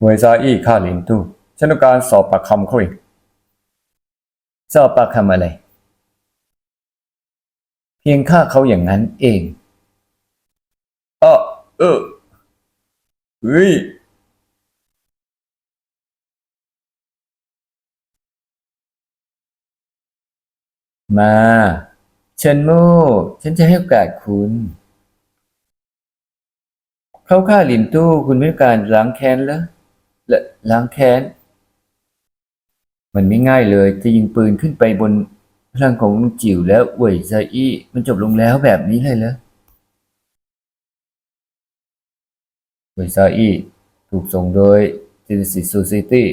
หวยซาอี้ฆ่าหลินตู้ฉันต้องการสอบปากคำเขาเองสอบปากคำอะไร เพียงฆ่าเขาอย่างนั้นเองอ้อเออเฮ้ยมา เชิญโม่ฉันจะให้โอกาสคุณ เขาฆ่าหลินตู้คุณไม่ต้องการล้างแค้นเหร ละล้างแค้น มันไม่ง่ายเลยจะยิงปืนขึ้นไปบนพลังของลุงจิ๋วแล้วอวยซาอี้มันจบลงแล้วแบบนี้เลยเหรออวยซาอี้ถูกส่งโดย Genesis Society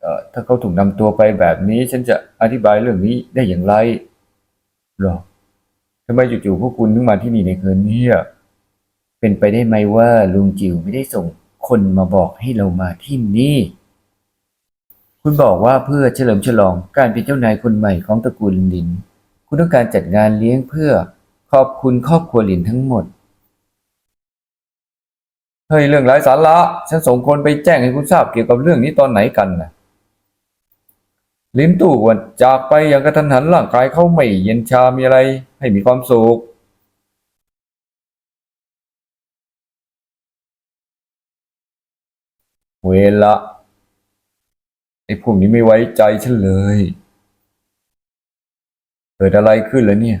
เอ่อถ้าเขาถูกนำตัวไปแบบนี้ ฉันจะอธิบายเรื่องนี้ได้อย่างไรหรอทำไมจู่ๆพวกคุณถึงมาที่นี่ในคืนนี้เป็นไปได้ไหมว่าลุงจิ๋วไม่ได้ส่ง คนมาบอกให้เรามาที่นี่ คุณบอกว่าเพื่อเฉลิมฉลองการเป็นเจ้านายคนใหม่ของตระกูลลิน คุณต้องการจัดงานเลี้ยงเพื่อขอบคุณครอบครัวลินทั้งหมด เฮ้ยเรื่องไร้สาระ ฉันส่งคนไปแจ้งให้คุณทราบเกี่ยวกับเรื่องนี้ตอนไหนกันนะลิ้นตู่วันจากไปอย่างกระทันหันร่างกายเขาไม่เย็นชามีอะไร ให้มีความสุข เวละไอ้พวกนี้ไม่ไว้ใจฉันเลย เกิดอะไรขึ้นแล้วเนี่ย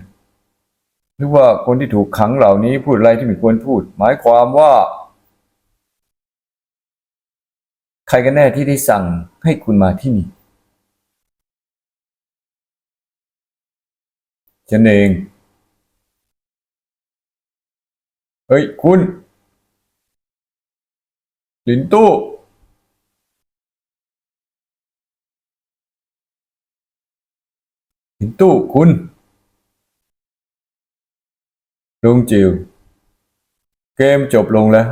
หรือว่าคนที่ถูกขังเหล่านี้พูดอะไรที่ไม่ควรพูด หมายความว่า ใครกันแน่ที่ได้สั่งให้คุณมาที่นี่ฉันเอง เฮ้ย คุณ ลินตู้ ลินตู้คุณลุงจิว เกมจบลงแล้ว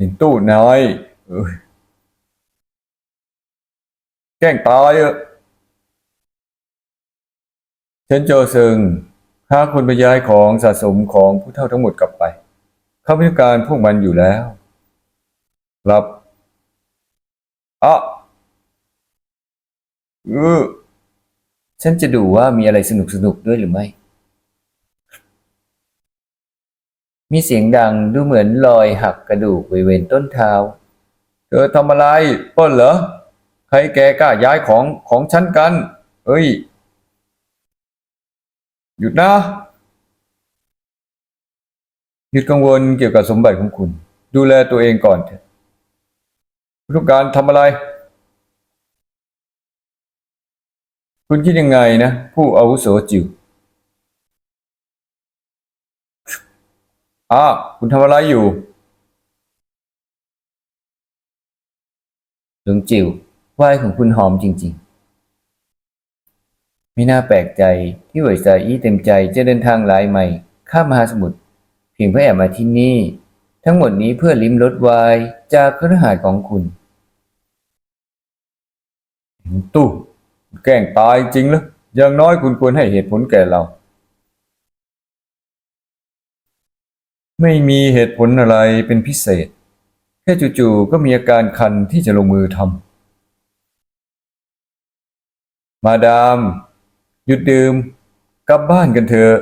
ลินตู้นายเอ้ยแกล้งตายเอะฉันโจซึงหาคนไปย้ายของสะสมของผู้เฒ่าทั้งหมดกลับไป เขาไม่ต้องการพวกมันอยู่แล้ว ครับอะเออ ฉันจะดูว่ามีอะไรสนุกสนุกด้วยหรือไม่ มีเสียงดังดูเหมือนรอยหักกระดูกบริเวณต้นเท้า เธอทำอะไรป้นเหรอ ใครแกกล้าย้ายของของฉันกัน เอ้ย หยุดนะ หยุดกังวลเกี่ยวกับสมบัติของคุณ ดูแลตัวเองก่อนเถอะคุณต้องการทำอะไร คุณคิดยังไงนะ ผู้อาวุโสจิวอาคุณทำอะไรอยู่หลวงจิ๋วไหว้ของคุณหอมจริง ๆ ไม่น่าแปลกใจที่เวยซาอี้เต็มใจจะเดินทางหลายไมล์ข้ามมหาสมุทรเพียงเพื่อแอบมาที่นี่ ทั้งหมดนี้เพื่อลิ้มรสวน์จากเครือข่ายของคุณตู้ แกล้งตายจริงหรออย่างน้อยคุณควรให้เหตุผลแก่เรา ไม่มีเหตุผลอะไรเป็นพิเศษ แค่จู่ๆก็มีอาการคันที่จะลงมือทำมาดาม หยุดดื่ม กลับบ้านกันเถอะ